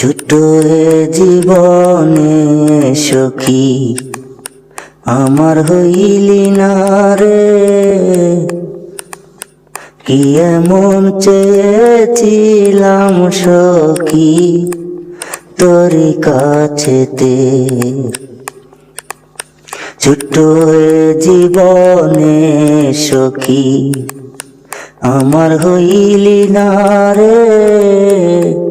ছোট জীবনে সখী আমার হইলি না রে। কি এমন চেয়েছিলাম সখী তোর কাছেতে? ছোট্ট এ জীবনে সখী আমার হইলি না রে।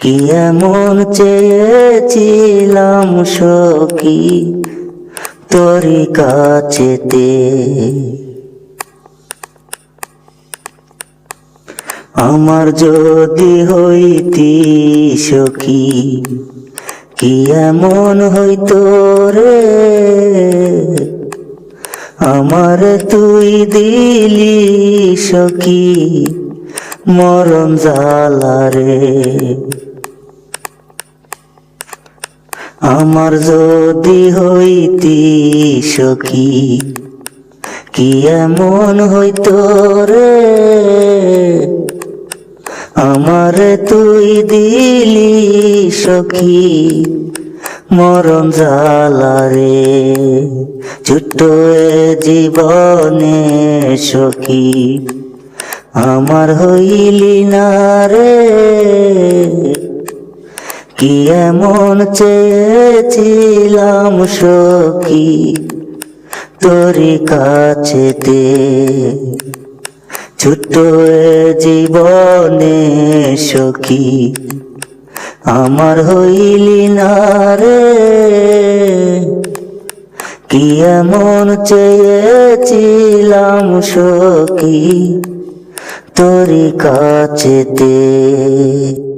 কি এমন চেয়েছিলাম সখী তোরি কাছেতে? আমার যদি হইতি সখী, কি এমন হইতো রে? আমার তুই দিলি সখী মরণ জালারে আমার যদি হইতি সখী, কি এমন হইতো রে? আমার তুই দিলি সখী, মরণ জালারে ছোট্ট জীবনে সখী, আমার হইলি না রে। কি এমন চেয়েছিলাম সখী তোরি কাছেতে ছোট্ট এ জীবনে সখী আমার হইলি না রে। কি এমন চেয়েছিলাম সখী তোরি কাছেতে